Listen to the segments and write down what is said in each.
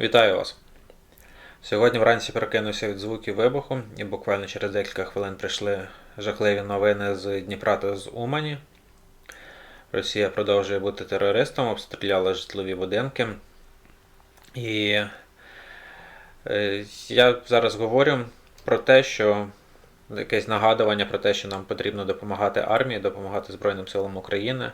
Вітаю вас! Сьогодні вранці прокинувся від звуків вибуху, і буквально через декілька хвилин прийшли жахливі новини з Дніпра та з Умані. Росія продовжує бути терористом, обстріляла житлові будинки. І е, я зараз говорю про те, що якесь нагадування про те, що нам потрібно допомагати армії, допомагати Збройним силам України.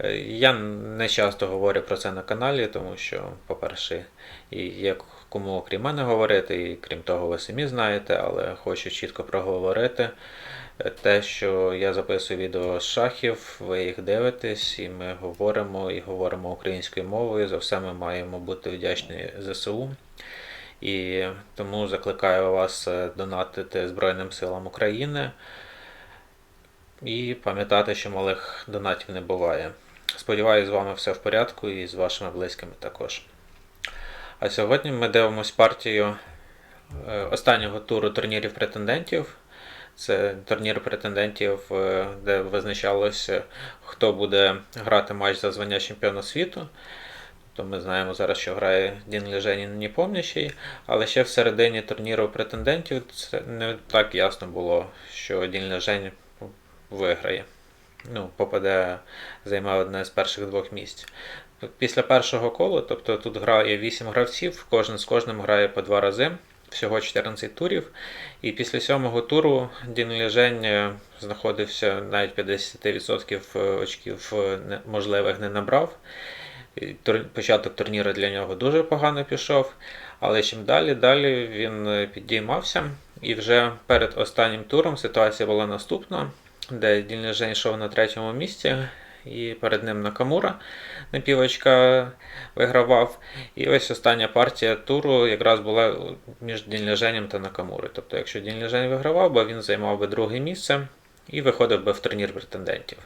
Е, Я не часто говорю про це на каналі, тому що, по-перше, є кому окрім мене говорити, і крім того, ви самі знаєте, але хочу чітко проговорити е, те, що я записую відео з шахів, ви їх дивитесь, і ми говоримо і говоримо українською мовою. За все ми маємо бути вдячні ЗСУ. І тому закликаю вас е, донатити Збройним силам України і пам'ятати, що малих донатів не буває. Сподіваюсь, з вами все в порядку і з вашими близькими також. А сьогодні ми дивимося партію е, останнього туру турнірів претендентів. Це турнір претендентів, е, де визначалося, хто буде грати матч за звання чемпіона світу. То ми знаємо зараз, що грає Дін Леженін Непомнящий, але ще в середині турніру претендентів це не так ясно було, що Дін Лежень виграє. Ну, попаде, займе одне з перших двох місць. Після першого кола, тобто тут грає 8 гравців, кожен з кожним грає по два рази, всього 14 турів. І після сьомого туру Дін Лежень е, знаходився навіть 50% очків е, можливих не набрав. Початок турніру для нього дуже погано пішов, але чим далі, далі він е, підіймався. І вже перед останнім туром ситуація була наступна, де Лежень йшов на третьому місці, і перед ним Накамура напівочка вигравав. І ось остання партія туру якраз була між Дін Леженем та Накамурою. Тобто, якщо Дін Лежень вигравав, би він займав би друге місце і виходив би в турнір претендентів.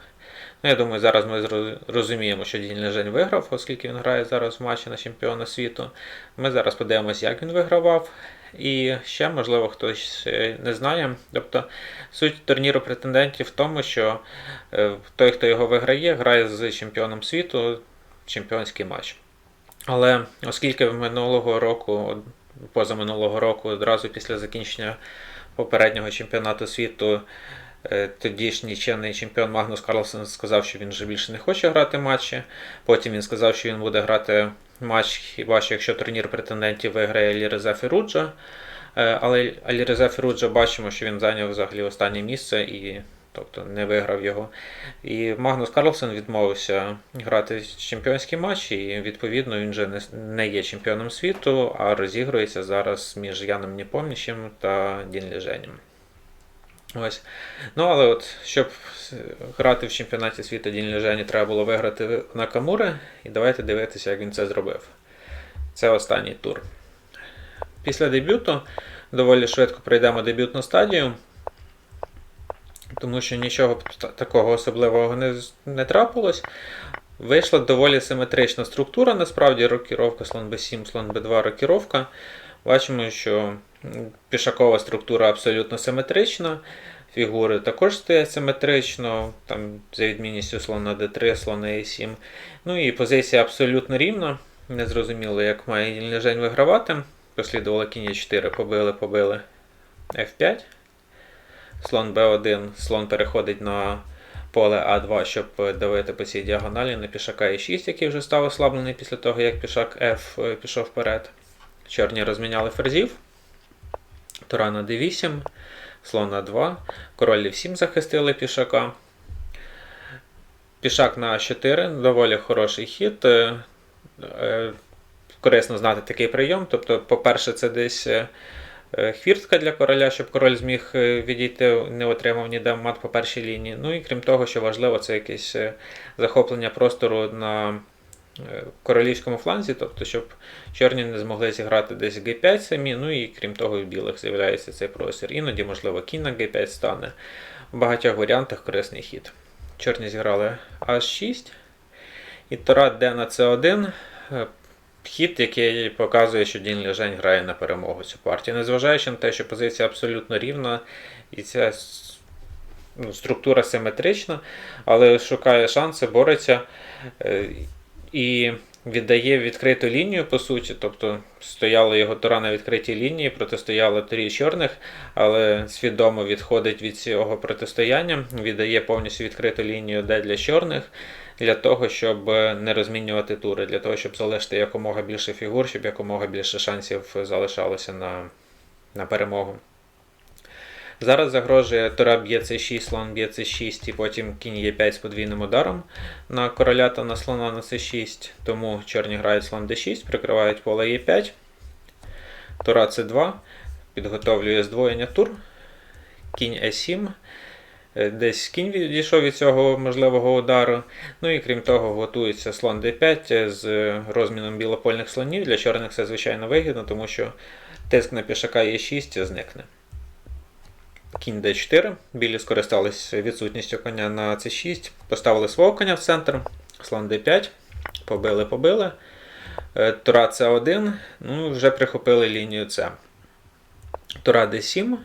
Ну, я думаю, зараз ми розуміємо, що Дін Лежень виграв, оскільки він грає зараз в матчі на чемпіона світу. Ми зараз подивимося, як він вигравав. І ще, можливо, хтось е, не знає. Тобто суть турніру претендентів в тому, що е, той, хто його виграє, грає з чемпіоном світу чемпіонський матч. Але оскільки минулого року, позаминулого року, одразу після закінчення попереднього чемпіонату світу, тодішній чинний чемпіон Магнус Карлсен сказав, що він вже більше не хоче грати матчі. Потім він сказав, що він буде грати матч хіба що якщо турнір претендентів виграє Аліреза Феруджа. Е, Але Аліреза Феруджа бачимо, що він зайняв взагалі останнє місце і тобто не виграв його. І Магнус Карлсен відмовився грати чемпіонський матч, і відповідно він вже не, є чемпіоном світу, а розігрується зараз між Яном Непомніщем та Дін Леженем. Ось. Ну, але от, щоб грати в чемпіонаті світу Дін Лежені, треба було виграти Накамури, і давайте дивитися, як він це зробив. Це останній тур. Після дебюту доволі швидко пройдемо дебютну стадію, тому що нічого такого особливого не, не трапилось. Вийшла доволі симетрична структура, насправді рокіровка слон b7, слон b2 рокіровка. Бачимо, що пішакова структура абсолютно симетрична. Фігури також стоять симетрично, там за відмінністю слона d3, слона e7. Ну і позиція абсолютно рівна. Незрозуміло, як має Дін вигравати. Послідувало кінь e4, побили, побили f5. Слон b1, слон переходить на поле А2, щоб давити по цій діагоналі на пішака e6, який вже став ослаблений після того, як пішак F е, пішов вперед. Чорні розміняли ферзів. Тура на d8, слон на 2, король f7 захистили пішака. Пішак на А4, доволі хороший хід. Е, е, Корисно знати такий прийом. Тобто, по-перше, це десь е, хвіртка для короля, щоб король зміг відійти, не отримав ніде мат по першій лінії. Ну і крім того, що важливо, це якесь захоплення простору на королівському фланзі, тобто, щоб чорні не змогли зіграти десь G5 самі, ну і крім того, в білих з'являється цей простір. Іноді, можливо, кінь на G5 стане. В багатьох варіантах корисний хід. Чорні зіграли H6. І Тора D на C1. е, Хід, який показує, що Дін Лежень грає на перемогу цю партію. Незважаючи на те, що позиція абсолютно рівна, і ця ну, структура симетрична, але шукає шанси, бореться. І віддає відкриту лінію, по суті, тобто стояла його тура на відкритій лінії, протистояла турі чорних, але свідомо відходить від цього протистояння, віддає повністю відкриту лінію де для чорних, для того, щоб не розмінювати тури, для того, щоб залишити якомога більше фігур, щоб якомога більше шансів залишалося на, на перемогу. Зараз загрожує тура б'є c6, слон б'є c6, і потім кінь Е5 з подвійним ударом на короля та на слона на c6. Тому чорні грають слон d6, прикривають поле Е5. Тура c2, підготовлює здвоєння тур. Кінь Е7. Е, Десь кінь відійшов від цього можливого удару. Ну і крім того, готується слон d5 з розміном білопольних слонів. Для чорних це звичайно вигідно, тому що тиск на пішака Е6 зникне. Кінь d4. Білі скористались відсутністю коня на c6, поставили свого коня в центр, слон d5, побили, побили. Е, Тура c1, ну, вже прихопили лінію С. Тура d7.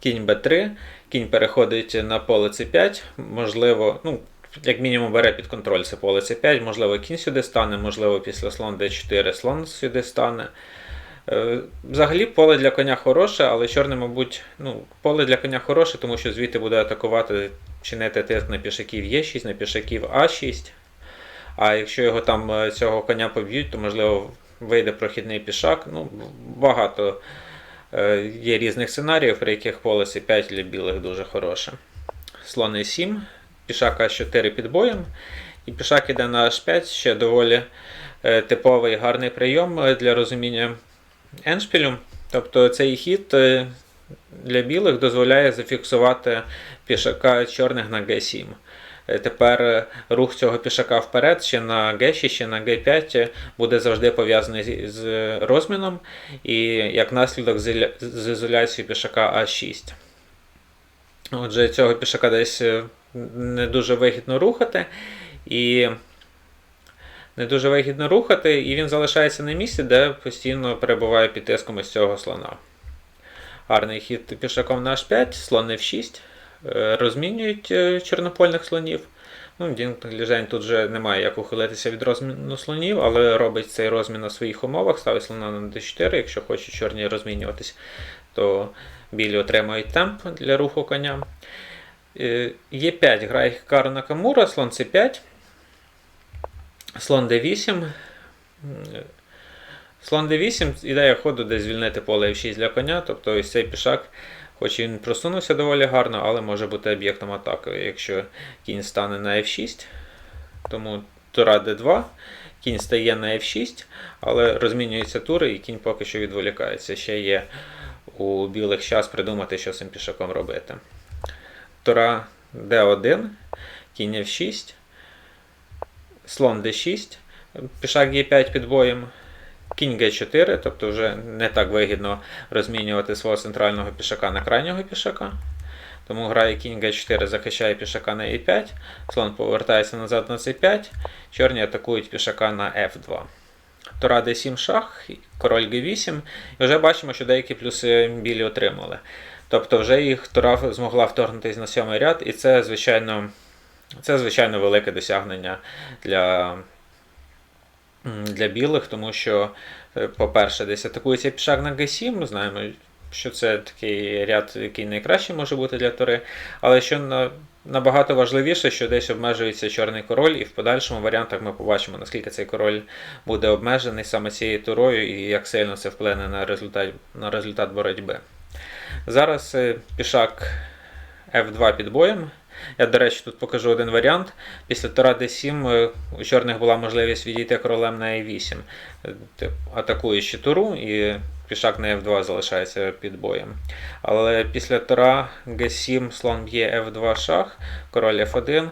Кінь b3, кінь переходить на поле c5, можливо, ну, як мінімум бере під контроль це поле c5, можливо, кінь сюди стане, можливо, після слон d4 слон сюди стане. Е, Взагалі поле для коня хороше, але чорне, мабуть, ну, поле для коня хороше, тому що звідти буде атакувати, чинити тиск на пішаків Е6, на пішаків А6. А якщо його там е, цього коня поб'ють, то можливо вийде прохідний пішак. Ну, Багато е, є різних сценаріїв, при яких поле С5 для білих дуже хороше. Слон Е7, пішак А4 під боєм. І пішак іде на H5, ще доволі е, типовий гарний прийом е, для розуміння еншпілю. Тобто цей хід е, для білих дозволяє зафіксувати пішака чорних на G7. Е, Тепер е, рух цього пішака вперед ще на G6, ще на G5 буде завжди пов'язаний з розміном і як наслідок з ізоляцією пішака А6. Отже, цього пішака десь не дуже вигідно рухати. І не дуже вигідно рухати, і він залишається на місці, де постійно перебуває під тиском із цього слона. Гарний хід пішаком на H5, слон F6. Е, Розмінюють е, чорнопольних слонів. Ну, Дін Ліжень тут вже немає як ухилитися від розміну слонів, але робить цей розмін на своїх умовах, ставить слона на d4, якщо хочуть чорні розмінюватись, то білі отримають темп для руху коня. Е, Е5 грає Хікару Накамура, слон c5. Слон d8. Слон d8, ідея ходу десь звільнити поле f6 для коня. Тобто ось цей пішак, хоч він просунувся доволі гарно, але може бути об'єктом атаки, якщо кінь стане на f6. Тому тура d2, кінь стає на f6, але розмінюються тури і кінь поки що відволікається. Ще є у білих час придумати, що з цим пішаком робити. Тура d1, кінь f6 слон d6, пішак e5 під боєм, кінь g4, тобто вже не так вигідно розмінювати свого центрального пішака на крайнього пішака. Тому грає кінь g4, захищає пішака на e5, слон повертається назад на c5, чорні атакують пішака на f2. Тура d7 шах, король g8, і вже бачимо, що деякі плюси білі отримали. Тобто вже їх тура змогла вторгнутися на сьомий ряд, і це, звичайно, це, звичайно, велике досягнення для, для білих, тому що, е, по-перше, десь атакується пішак на G7, ми знаємо, що це такий ряд, який найкращий може бути для тури. Але що на, набагато важливіше, що десь обмежується чорний король, і в подальшому варіантах ми побачимо, наскільки цей король буде обмежений саме цією турою і як сильно це вплине на результат, на результат боротьби. Зараз е, пішак F2 під боєм. Я, до речі, тут покажу один варіант. Після тура d7 е, у чорних була можливість відійти королем на e8, е, атакуючи туру, і пішак на f2 залишається під боєм. Але після тура g7 слон б'є f2 шах, король f1.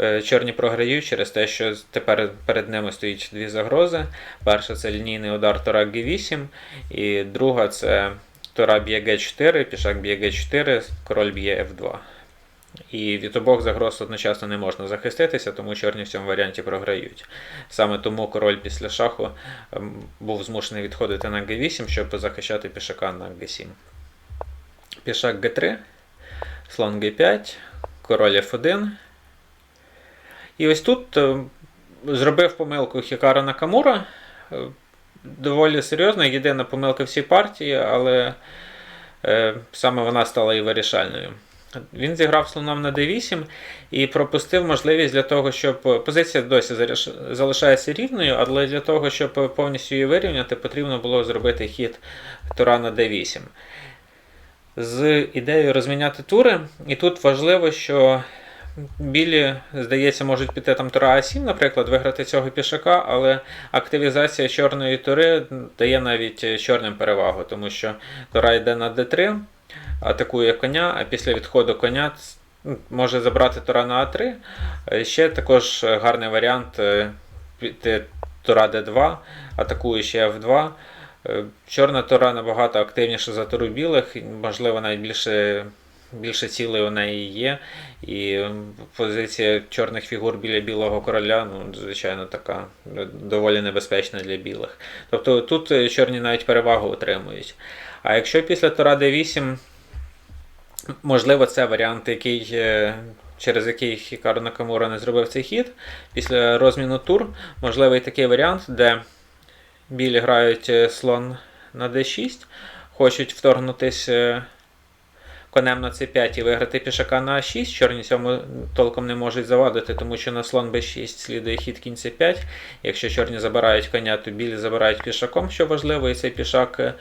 е, Чорні програють через те, що тепер перед ними стоїть дві загрози. Перша це лінійний удар тура g8, і друга це тура б'є g4, пішак б'є g4, король б'є f2. І від обох загроз одночасно не можна захиститися, тому чорні в цьому варіанті програють. Саме тому король після шаху ем, був змушений відходити на g8, щоб захищати пішака на g7. Пішак g3, слон g5, король f1. І ось тут е, зробив помилку Хікара Накамура. Е, Доволі серйозна, єдина помилка всій партії, але е, саме вона стала і вирішальною. Він зіграв слоном на d8 і пропустив можливість для того, щоб позиція досі залишається рівною, але для того, щоб повністю її вирівняти, потрібно було зробити хід тура на d8. З ідеєю розміняти тури, і тут важливо, що білі, здається, можуть піти там тура А7, наприклад, виграти цього пішака, але активізація чорної тури дає навіть чорним перевагу, тому що тура йде на d3, атакує коня, а після відходу коня ну, може забрати тура на А3. Е, Ще також гарний варіант е, тура d2, атакує ще F2. Е, Чорна тура набагато активніша за туру білих, можливо, навіть більше, більше цілей у неї є. І позиція чорних фігур біля білого короля, ну, звичайно, така е, доволі небезпечна для білих. Тобто тут е, чорні навіть перевагу отримують. А якщо після тура d8, можливо, це варіант, який, е, через який Хікару Накамура не зробив цей хід. Після розміну тур, можливий такий варіант, де білі грають е, слон на d6, хочуть вторгнутися е, конем на c5 і виграти пішака на a6. Чорні цьому толком не можуть завадити, тому що на слон b6 слідує хід кінь c5. Якщо чорні забирають коня, то білі забирають пішаком, що важливо, і цей пішак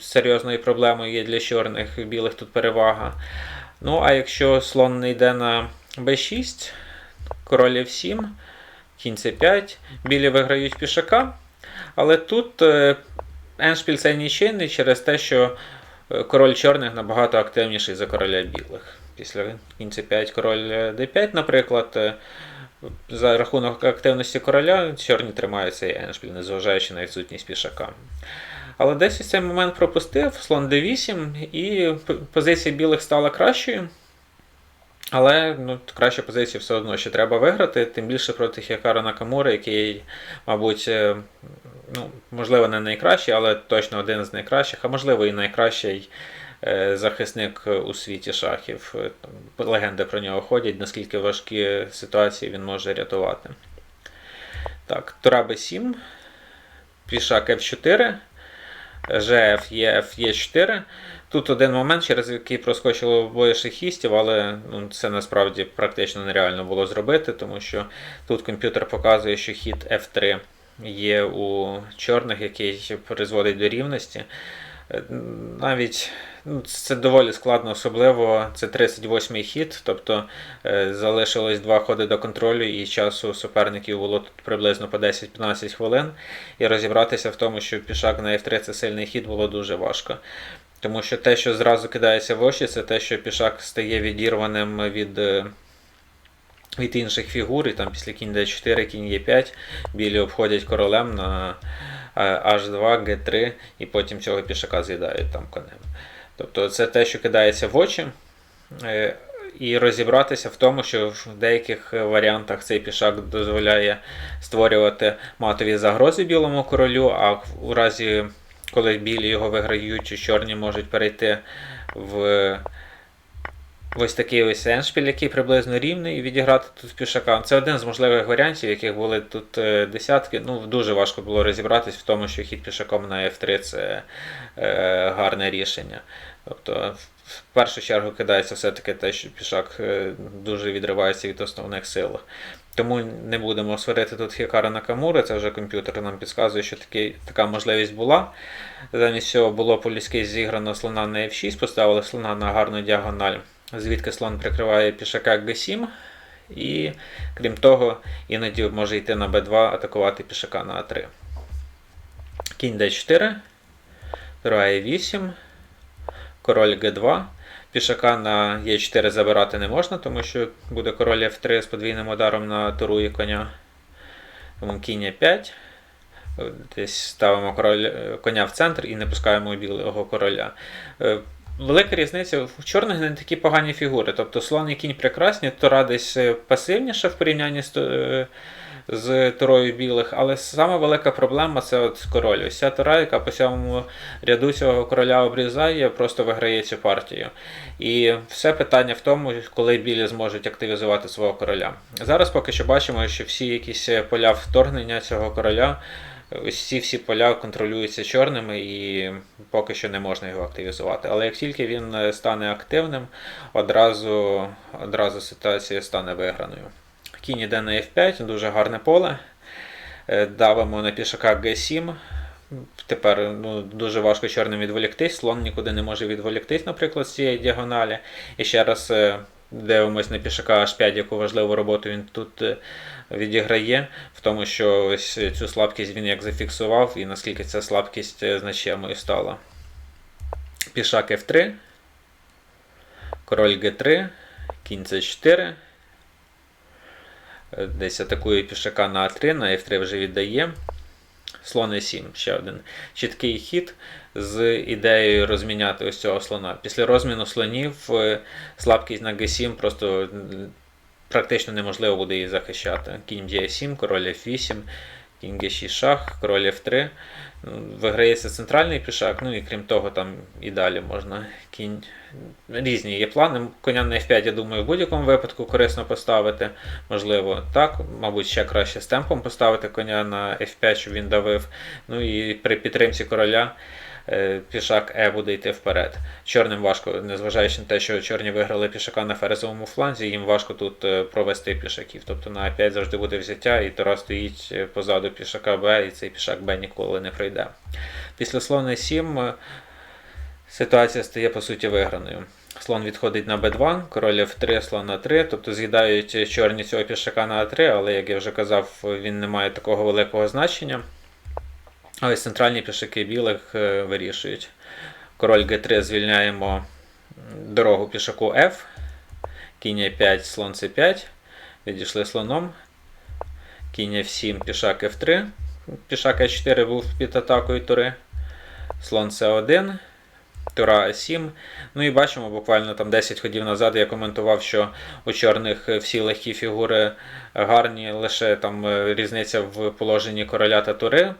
серйозною проблемою є для чорних, білих тут перевага. Ну, а якщо слон не йде на b6, король f7, кінь c5, білі виграють пішака. Але тут е, Еншпіль це нічийний через те, що е, король чорних набагато активніший за короля білих. Після кінь c5 король е, d5, наприклад, е, за рахунок активності короля чорні тримають цей Еншпіль, незважаючи на відсутність пішака. Але десь цей момент пропустив, слон d8, і позиція білих стала кращою. Але ну, кращу позицію все одно ще треба виграти, тим більше проти Хікара Накамури, який, мабуть, е, ну, можливо, не найкращий, але точно один з найкращих, а можливо і найкращий захисник у світі шахів. Е, Легенди про нього ходять, наскільки важкі ситуації він може рятувати. Так, Тура Б7, пішак F4, ЖФ ЄФ Є4. Тут один момент, через який проскочило обоє шахістів, але ну, це насправді практично нереально було зробити, тому що тут комп'ютер показує, що хід F3 є у чорних, який призводить до рівності. Е, Навіть ну, це доволі складно, особливо це 38-й хід, тобто е, залишилось два ходи до контролю, і часу суперників було тут приблизно по 10-15 хвилин. І розібратися в тому, що пішак на F3 це сильний хід, було дуже важко. Тому що те, що зразу кидається в очі, це те, що пішак стає відірваним від, е, від інших фігур, і там після кінь d4, кінь e5, білі обходять королем на h2, g3, і потім цього пішака з'їдають там конем. Тобто це те, що кидається в очі. Е, І розібратися в тому, що в деяких варіантах цей пішак дозволяє створювати матові загрози білому королю, а у разі, коли білі його виграють, чи чорні можуть перейти в ось такий ось еншпіль, який приблизно рівний, і відіграти тут пішака. Це один з можливих варіантів, яких були тут е, десятки. Ну, дуже важко було розібратись в тому, що хід пішаком на F3 це е, гарне рішення. Тобто, в- першу чергу кидається все-таки те, що пішак е, дуже відривається від основних сил. Тому не будемо сварити тут Хікара Накамури, це вже комп'ютер нам підказує, що такий, така можливість була. Замість цього було по-людськи зіграно слона на F6, поставили слона на гарну діагональ, звідки слон прикриває пішака G7. І крім того, іноді може йти на B2, атакувати пішака на А3. Кінь D4, тура E8, король G2. Пішака на Е4 забирати не можна, тому що буде король F3 з подвійним ударом на туру і коня. Тому кінь Е5. Десь ставимо король, е, коня в центр і не пускаємо білого короля. Е, Велика різниця в чорних не такі погані фігури. Тобто слон і кінь прекрасні, тура десь е, пасивніша в порівнянні з, е, з турою білих, але сама велика проблема це от король. Ось ця тура, яка по сьомому ряду цього короля обрізає, просто виграє цю партію. І все питання в тому, коли білі зможуть активізувати свого короля. Зараз поки що бачимо, що всі якісь поля вторгнення цього короля. Ось ці всі поля контролюються чорними і поки що не можна його активізувати. Але як тільки він е, стане активним, одразу, одразу ситуація стане виграною. Кінь іде на F5, дуже гарне поле. Е, Давимо на пішака G7. Тепер ну, дуже важко чорним відволіктись. Слон нікуди не може відволіктись, наприклад, з цієї діагоналі. І ще раз е, дивимось на пішака H5, яку важливу роботу він тут е, відіграє, в тому, що ось цю слабкість він як зафіксував, і наскільки ця слабкість е, значимою стала. Пішак F3, король G3, кінь C4. Е, Десь атакує пішака на А3, на F3 вже віддає. Слон E7, ще один чіткий хід з ідеєю розміняти ось цього слона. Після розміну слонів е, слабкість на G7 просто практично неможливо буде її захищати. Кінь G7, король F8, кінь G6 шах, король F3. Ну, Виграється центральний пішак, ну і крім того, там і далі можна кінь. Різні є плани. Коня на F5, я думаю, в будь-якому випадку корисно поставити. Можливо, так, мабуть, ще краще з темпом поставити коня на F5, щоб він давив. Ну і при підтримці короля пішак Е буде йти вперед. Чорним важко, незважаючи на те, що чорні виграли пішака на ферзовому фланзі, їм важко тут е, провести пішаків. Тобто на А5 завжди буде взяття, і Тора стоїть е, позаду пішака Б, і цей пішак Б ніколи не пройде. Після слона 7 ситуація стає по суті виграною. Слон відходить на b2, король f3, слон на 3, тобто з'їдають чорні цього пішака на а3, але, як я вже казав, він не має такого великого значення. Ось центральні пішаки білих е, вирішують. Король g3 звільняємо дорогу пішаку F, кінь e5, слон c5, відійшли слоном, кінь f7, пішак f3, пішак e4 був під атакою тури, слон c1. Тура А7. Ну і бачимо, буквально там 10 ходів назад я коментував, що у чорних всі легкі фігури гарні, лише там е, різниця в положенні короля та тури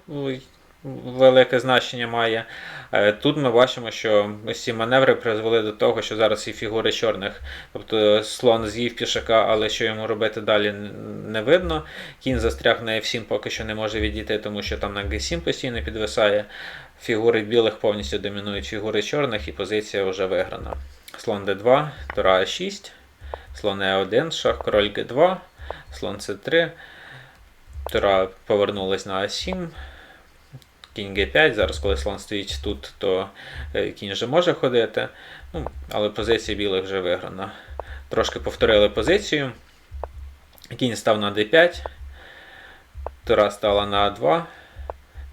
велике значення має. Е, Тут ми бачимо, що ось маневри призвели до того, що зараз і фігури чорних. Тобто слон з'їв пішака, але що йому робити далі не видно. Кінь застряг на F7 поки що не може відійти, тому що там на G7 постійно підвисає. Фігури білих повністю домінують фігури чорних, і позиція вже виграна. Слон d2, тура А6, слон Е1, шах, король Г2, слон С3, тура повернулась на А7, кінь Г5. Зараз, коли слон стоїть тут, то е, кінь вже може ходити. Ну, але позиція білих вже виграна. Трошки повторили позицію. Кінь став на d5, тура стала на А2.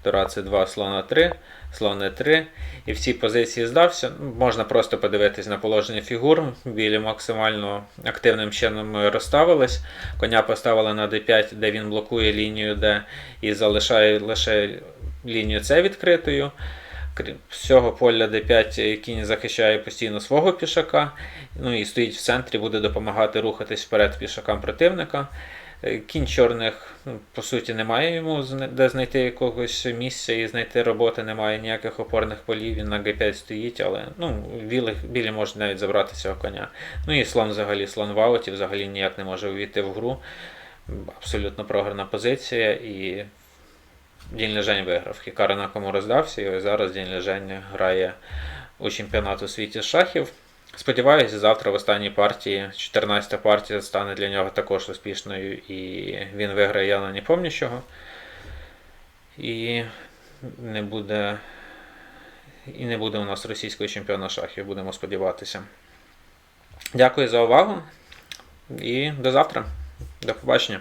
Тура С2, слон А3, слон Е3. І в цій позиції здався. Ну, Можна просто подивитись на положення фігур. Білі максимально активним чином розставились. Коня поставили на d5, де він блокує лінію D і залишає лише лінію С відкритою. Крім всього поля d5 кінь захищає постійно свого пішака. Ну і стоїть в центрі, буде допомагати рухатись вперед пішакам противника. Е, Кінь чорних, ну, по суті, немає йому де знайти якогось місця і знайти роботи, немає ніяких опорних полів, він на Г5 стоїть, але ну, білі, білі можуть навіть забрати цього коня. Ну і слон взагалі, слон в ауті, взагалі ніяк не може увійти в гру. Абсолютно програна позиція і Дінь Лежень виграв. Хікара на кому роздався, і ось зараз Дінь Лежень грає у чемпіонат у світі шахів. Сподіваюся, завтра в останній партії, 14-та партія, стане для нього також успішною, і він виграє я не. І не буде. І не буде у нас російського чемпіона шахів, будемо сподіватися. Дякую за увагу і до завтра. До побачення.